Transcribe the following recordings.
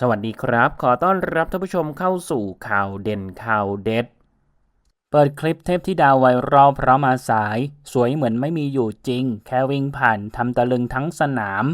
สวัสดีครับ ขอต้อนรับท่านผู้ชมเข้าสู่ข่าวเด่นข่าวเด็ด เปิดคลิปเทพที่ดาวไวรัลเพราะมาสาย สวยเหมือนไม่มีอยู่จริง แค่วิ่งผ่านทำตะลึงทั้งสนาม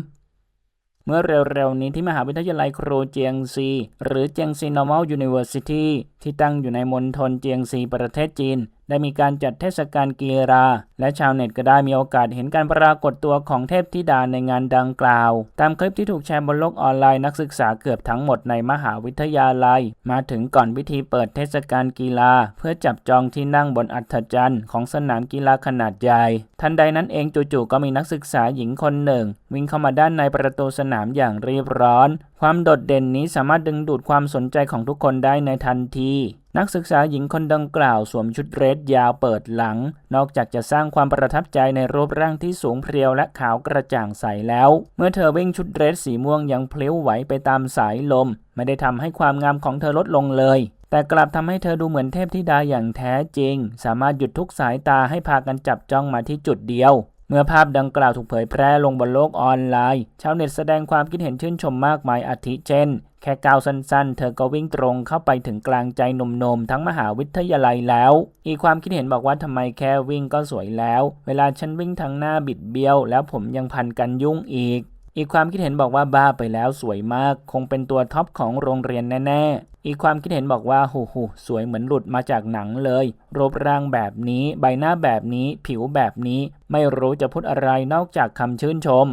เมื่อเร็วๆนี้ที่มหาวิทยาลัยครูเจียงซี หรือเจียงซี Normal University ที่ตั้งอยู่ในมณฑลเจียงซีประเทศจีน ได้มีการจัดเทศกาลกีฬา และชาวเน็ตก็ได้มีโอกาสเห็นการปรากฏตัวของเทพธิดาในงานดังกล่าว ตามคลิปที่ถูกแชร์บนโลกออนไลน์นักศึกษาเกือบทั้งหมดในมหาวิทยาลัย มาถึงก่อนพิธีเปิดเทศกาลกีฬา เพื่อจับจองที่นั่งบนอัฐจันทร์ของสนามกีฬาขนาดใหญ่ ทันใดนั้นเองจู่ๆก็มีนักศึกษาหญิงคนหนึ่ง วิ่งเข้ามาด้านในประตูสนามอย่างรีบร้อน ความโดดเด่นนี้สามารถดึงดูดความสนใจของทุกคนได้ในทันที นักศึกษาหญิงคนดังกล่าวสวมชุดเรสยาวเปิดหลัง นอกจากจะสร้างความประทับใจในรูปร่างที่สูงเพรียวและขาวกระจ่างใสแล้ว เมื่อเธอวิ่งชุดเดรสสีม่วงยังเพลิ้วไหวไปตามสายลม ไม่ได้ทำให้ความงามของเธอลดลงเลย แต่กลับทำให้เธอดูเหมือนเทพธิดาอย่างแท้จริง สามารถหยุดทุกสายตาให้พากันจับจ้องมาที่จุดเดียว เมื่อภาพดังกล่าวถูกเผยแพร่ลงบนโลกออนไลน์ ชาวเน็ตแสดงความคิดเห็นชื่นชมมากมายอาทิเช่น แค่ก้าวสั้นๆ เธอก็วิ่งตรงเข้าไปถึงกลางใจหนุ่มๆ ทั้งมหาวิทยาลัยแล้ว อีกความคิดเห็นบอกว่าทำไมแค่วิ่งก็สวยแล้ว เวลาฉันวิ่งทางหน้าบิดเบี้ยว แล้วผมยังพันกันยุ่งอีก อีกความคิดเห็นบอกว่าบ้าไปแล้วสวยมาก คงเป็นตัวท็อปของโรงเรียนแน่ๆ อีกความคิดเห็นบอกว่าหูหูสวยเหมือนหลุดมาจากหนังเลย รูปร่างแบบนี้ ใบหน้าแบบนี้ ผิวแบบนี้ ไม่รู้จะพูดอะไรนอกจากคำชื่นชม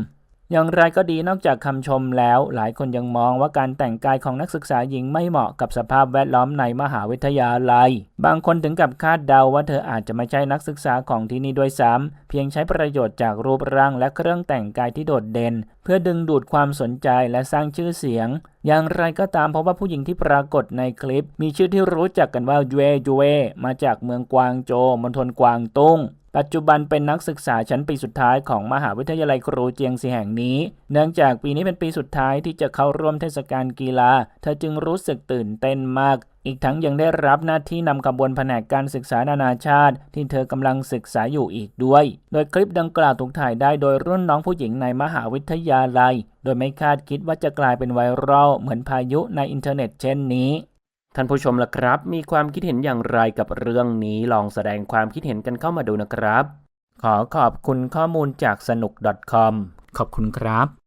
อย่างไรก็ดีนอกจากคำชมแล้ว หลายคนยังมองว่าการแต่งกายของนักศึกษาหญิงไม่เหมาะกับสภาพแวดล้อมในมหาวิทยาลัย บางคนถึงกับคาดเดาว่าเธออาจจะไม่ใช่นักศึกษาของที่นี่ด้วยซ้ำเพียงใช้ประโยชน์จากรูปร่างและเครื่องแต่งกายที่โดดเด่น เพื่อดึงดูดความสนใจและสร้างชื่อเสียง อย่างไรก็ตามเพราะว่าผู้หญิงที่ปรากฏในคลิป มีชื่อที่รู้จักกันว่ายูเอยูเอมาจากเมืองกวางโจวมณฑลกวางตุ้ง ปัจจุบันเป็นนักศึกษาชั้นปีสุดท้ายของมหาวิทยาลัยครูเจียงซีแห่งนี้ เนื่องจากปีนี้เป็นปีสุดท้ายที่จะเข้าร่วมเทศกาลกีฬา เธอจึงรู้สึกตื่นเต้นมาก อีกทั้งยังได้รับหน้าที่นำขบวนแผนกการศึกษานานาชาติ ที่เธอกำลังศึกษาอยู่อีกด้วย โดยคลิปดังกล่าวถูกถ่ายได้โดยรุ่นน้องผู้หญิงในมหาวิทยาลัย โดยไม่คาดคิดว่าจะกลายเป็นไวรัลเหมือนพายุในอินเทอร์เน็ตเช่นนี้ ท่านผู้ชมล่ะครับ มีความคิดเห็นอย่างไรกับเรื่องนี้ลองแสดงความคิดเห็นกันเข้ามาดูนะครับ ขอขอบคุณข้อมูลจากสนุก .com ขอบคุณครับ